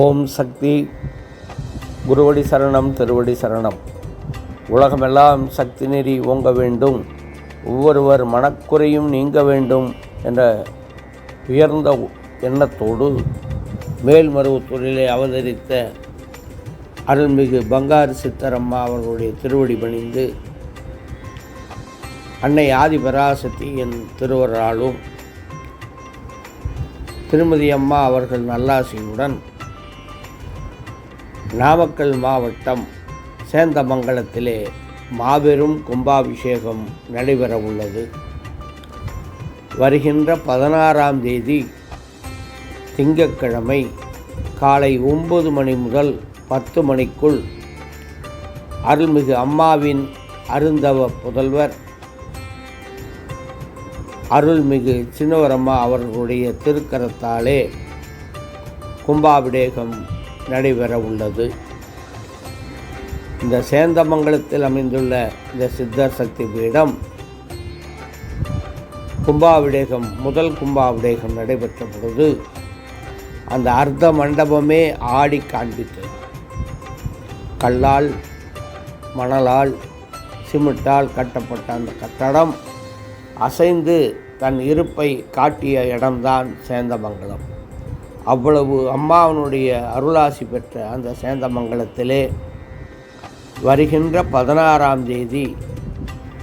ஓம் சக்தி குருவடி சரணம் திருவடி சரணம். உலகமெல்லாம் சக்தி நெறி ஓங்க வேண்டும். ஒவ்வொருவர் மனக்குறையும் நீங்க வேண்டும் என்ற உயர்ந்த எண்ணத்தோடு மேல்மருவத்தூரிலே அவதரித்த அருள்மிகு பங்காரு சித்தரம்மா அவர்களுடைய திருவடி பணிந்து அன்னை ஆதிபராசக்தியின் திருவராலும் திருமதி அம்மா அவர்கள் நல்லாசியுடன் நாமக்கல் மாவட்டம் சேந்தமங்கலத்திலே மாபெரும் கும்பாபிஷேகம் நடைபெற உள்ளது. வருகின்ற பதினாறாம் தேதி திங்கட்கிழமை காலை ஒன்பது மணி முதல் பத்து மணிக்குள் அருள்மிகு அம்மாவின் அருந்தவ புதல்வர் அருள்மிகு சின்னவரம்மா அவர்களுடைய திருக்கரத்தாலே கும்பாபிடேகம் நடைபெற உள்ளது இந்த சேந்தமங்கலத்தில் அமைந்துள்ள இந்த சித்தர் சக்தி பீடம் கும்பாபிடேகம் முதல் கும்பாபிடேகம் நடைபெற்ற பொழுது அந்த அர்த்த மண்டபமே ஆடி காண்பித்தது. கல்லால் மணலால் சிமெண்டால் கட்டப்பட்ட அந்த கட்டடம் அசைந்து தன் இருப்பை காட்டிய இடம்தான் சேந்தமங்கலம். அவ்வளவு அம்மாவனுடைய அருளாசி பெற்ற அந்த சேந்தமங்கலத்திலே வருகின்ற பதினாறாம் தேதி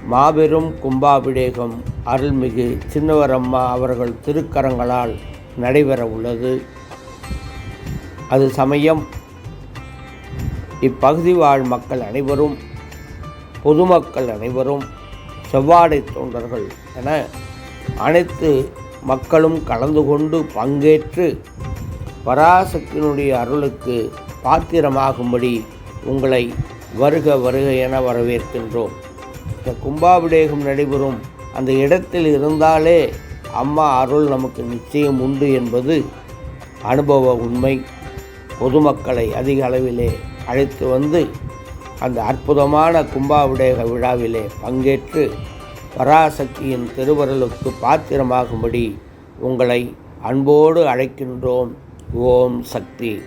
மாபெரும் கும்பாபிடேகம் அருள்மிகு சின்னவரம்மா அவர்கள் திருக்கரங்களால் நடைபெற உள்ளது. அது சமயம் இப்பகுதி வாழ் மக்கள் அனைவரும் பொதுமக்கள் அனைவரும் செவ்வாடை தொண்டர்கள் என அனைத்து மக்களும் கலந்து கொண்டு பங்கேற்று பராசக்தியினுடைய அருளுக்கு பாத்திரமாகும்படி உங்களை வருக வருக என வரவேற்கின்றோம். இந்த கும்பாபிடேகம் நடைபெறும் அந்த இடத்தில் இருந்தாலே அம்மா அருள் நமக்கு நிச்சயம் உண்டு என்பது அனுபவ உண்மை. பொதுமக்களை அதிக அளவிலே அழைத்து வந்து அந்த அற்புதமான கும்பாபிடேக விழாவிலே பங்கேற்று பராசக்தியின் திருவருளுக்கு பாத்திரமாகும்படி உங்களை அன்போடு அழைக்கின்றோம். ஓம் சக்தி